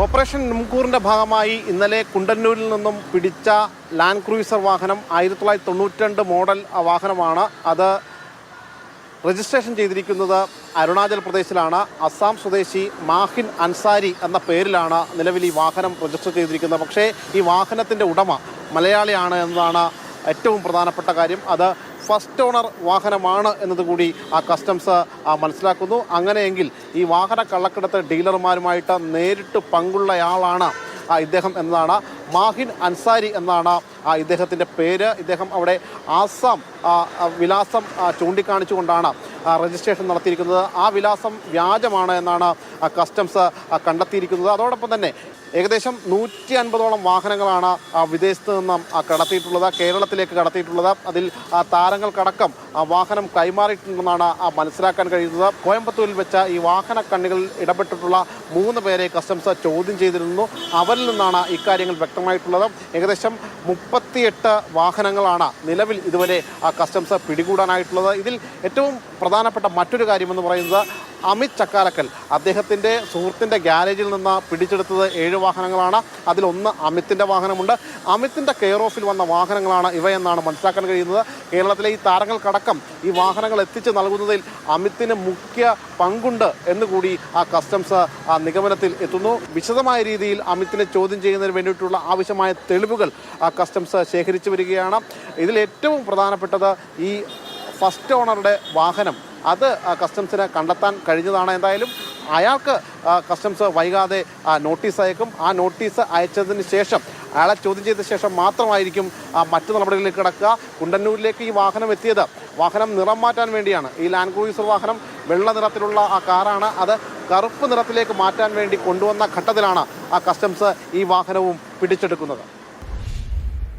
Operation നുംകൂറിന്റെ ഭാഗമായി ഇന്നലെ കുണ്ടന്നൂരിൽ നിന്നും പിടിച്ച ലാൻഡ് ക്രൂയിസർ വാഹനം ആയിരത്തി തൊള്ളായിരത്തി തൊണ്ണൂറ്റിരണ്ട് മോഡൽ വാഹനമാണ് അത് രജിസ്ട്രേഷൻ ചെയ്തിരിക്കുന്നത് അരുണാചൽ പ്രദേശിലാണ്. അസ്സാം സ്വദേശി മാഹിൻ അൻസാരി എന്ന പേരിലാണ് നിലവിൽ ഈ വാഹനം രജിസ്റ്റർ ചെയ്തിരിക്കുന്നത്. പക്ഷേ ഈ വാഹനത്തിന്റെ ഉടമ മലയാളിയാണ് എന്നതാണ് ഏറ്റവും പ്രധാനപ്പെട്ട കാര്യം. അത് ഫസ്റ്റ് ഓണർ വാഹനമാണ് എന്നതുകൂടി ആ കസ്റ്റംസ് മനസ്സിലാക്കുന്നു. അങ്ങനെയെങ്കിൽ ഈ വാഹന കള്ളക്കടത്ത് ഡീലർമാരുമായിട്ട് നേരിട്ട് പങ്കുള്ളയാളാണ് ഇദ്ദേഹം എന്നതാണ്. മാഹിൻ അൻസാരി എന്നാണ് ഇദ്ദേഹത്തിന്റെ പേര്. ഇദ്ദേഹം അവിടെ ആസാം വിലാസം ചൂണ്ടിക്കാണിച്ചുകൊണ്ടാണ് രജിസ്ട്രേഷൻ നടത്തിയിരിക്കുന്നത്. ആ വിലാസം വ്യാജമാണ് എന്നാണ് കസ്റ്റംസ് കണ്ടെത്തിയിരിക്കുന്നത്. അതോടൊപ്പം തന്നെ ഏകദേശം നൂറ്റി അൻപതോളം വാഹനങ്ങളാണ് വിദേശത്ത് നിന്നും കടത്തിയിട്ടുള്ളത് കേരളത്തിലേക്ക് കടത്തിയിട്ടുള്ളത്. അതിൽ താരങ്ങൾക്കടക്കം വാഹനം കൈമാറിയിട്ടുണ്ടെന്നാണ് മനസ്സിലാക്കാൻ കഴിയുന്നത്. കോയമ്പത്തൂരിൽ വെച്ച ഈ വാഹന കണ്ണികളിൽ ഇടപെട്ടിട്ടുള്ള മൂന്ന് പേരെ കസ്റ്റംസ് ചോദ്യം ചെയ്തിരുന്നു. അവരിൽ നിന്നാണ് ഇക്കാര്യങ്ങൾ വ്യക്തമായിട്ടുള്ളത്. ഏകദേശം മുപ്പത്തിയെട്ട് വാഹനങ്ങളാണ് നിലവിൽ ഇതുവരെ കസ്റ്റംസ് പിടികൂടാനായിട്ടുള്ളത്. ഇതിൽ ഏറ്റവും പ്രധാനപ്പെട്ട മറ്റൊരു കാര്യമെന്ന് പറയുന്നത് അമിത് ചക്കാലക്കൽ. അദ്ദേഹത്തിന്റെ സുഹൃത്തിന്റെ ഗ്യാരേജിൽ നിന്ന് പിടിച്ചെടുത്തത് ഏഴ് വാഹനങ്ങളാണ്. അതിലൊന്ന് അമിത്തിന്റെ വാഹനമുണ്ട്. അമിത്തിന്റെ കെയർ ഓഫിൽ വന്ന വാഹനങ്ങളാണ് ഇവയെന്നാണ് മനസ്സിലാക്കാൻ കഴിയുന്നത്. കേരളത്തിലെ ഈ താരങ്ങൾക്കടക്കം ഈ വാഹനങ്ങൾ എത്തിച്ച് നൽകുന്നതിൽ അമിത്തിന് മുഖ്യ പങ്കുണ്ട് എന്നുകൂടി ആ കസ്റ്റംസ് ആ നിഗമനത്തിൽ എത്തുന്നു. വിശദമായ രീതിയിൽ അമിത്തിനെ ചോദ്യം ചെയ്യുന്നതിന് വേണ്ടിയിട്ടുള്ള ആവശ്യമായ തെളിവുകൾ ആ കസ്റ്റംസ് ശേഖരിച്ചു വരികയാണ്. ഇതിൽ ഏറ്റവും പ്രധാനപ്പെട്ടത് ഈ ഫസ്റ്റ് ഓണറുടെ വാഹനം അത് കസ്റ്റംസിന് കണ്ടെത്താൻ കഴിഞ്ഞതാണ്. എന്തായാലും അയാൾക്ക് കസ്റ്റംസ് വൈകാതെ നോട്ടീസ് അയക്കും. ആ നോട്ടീസ് അയച്ചതിന് ശേഷം അയാളെ ചോദ്യം ചെയ്ത ശേഷം മാത്രമായിരിക്കും മറ്റു നടപടികളിലേക്ക് കിടക്കുക. കുണ്ടന്നൂരിലേക്ക് ഈ വാഹനം എത്തിയത് വാഹനം നിറം മാറ്റാൻ വേണ്ടിയാണ്. ഈ ലാൻഡ് ക്രൂയിസർ വാഹനം വെള്ള നിറത്തിലുള്ള ആ കാറാണ്. അത് കറുപ്പ് നിറത്തിലേക്ക് മാറ്റാൻ വേണ്ടി കൊണ്ടുവന്ന ഘട്ടത്തിലാണ് ആ കസ്റ്റംസ് ഈ വാഹനവും പിടിച്ചെടുക്കുന്നത്.